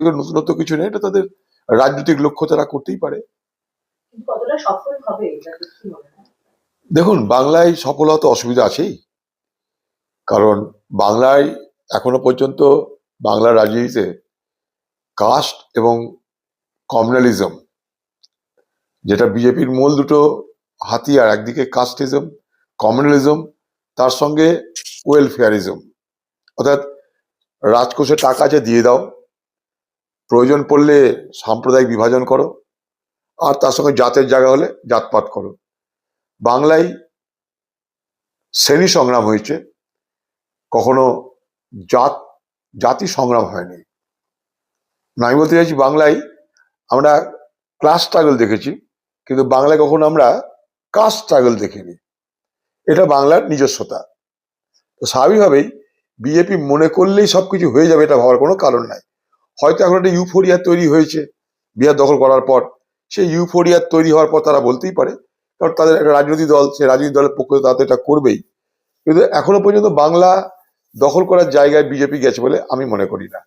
নতুনত্ব কিছু নেই এটা তাদের রাজনৈতিক লক্ষ্য তারা করতেই পারে। দেখুন বাংলায় সফল হতে অসুবিধা আছেই। কারণ বাংলায় এখনও পর্যন্ত বাংলার রাজনীতিতে কাস্ট এবং কমিউনালিজম যেটা বিজেপির মূল দুটো হাতিয়ার একদিকে কাস্টিজম কমিউনালিজম তার সঙ্গে ওয়েলফেয়ারিজম অর্থাৎ রাজকোষে টাকা আছে দিয়ে দাও। প্রয়োজন পড়লে সাম্প্রদায়িক বিভাজন করো আর তার সঙ্গে জাতের জায়গা হলে জাতপাত করো। বাংলায় শ্রেণি সংগ্রাম হয়েছে কখনো জাত জাতি সংগ্রাম হয়নি। না, আমি বলতে চাইছি বাংলায় আমরা ক্লাস স্ট্রাগল দেখেছি কিন্তু বাংলায় কখনো আমরা কাস্ট স্ট্রাগল দেখিনি। এটা বাংলার নিজস্বতা। তো স্বাভাবিকভাবেই বিজেপি মনে করলেই সব কিছু হয়ে যাবে এটা ভাবার কোনো কারণ নাই। হয়তো এখন একটা ইউফোরিয়া তৈরি হয়েছে বিহার দখল করার পর। সেই ইউফোরিয়া তৈরি হওয়ার পর তারা বলতেই পারে, কারণ তাদের একটা রাজনৈতিক দল, সেই রাজনৈতিক দলের পক্ষ তাদের এটা করবেই। কিন্তু এখনও পর্যন্ত বাংলা দখল করার জায়গায় বিজেপি গেছে বলে আমি মনে করি না।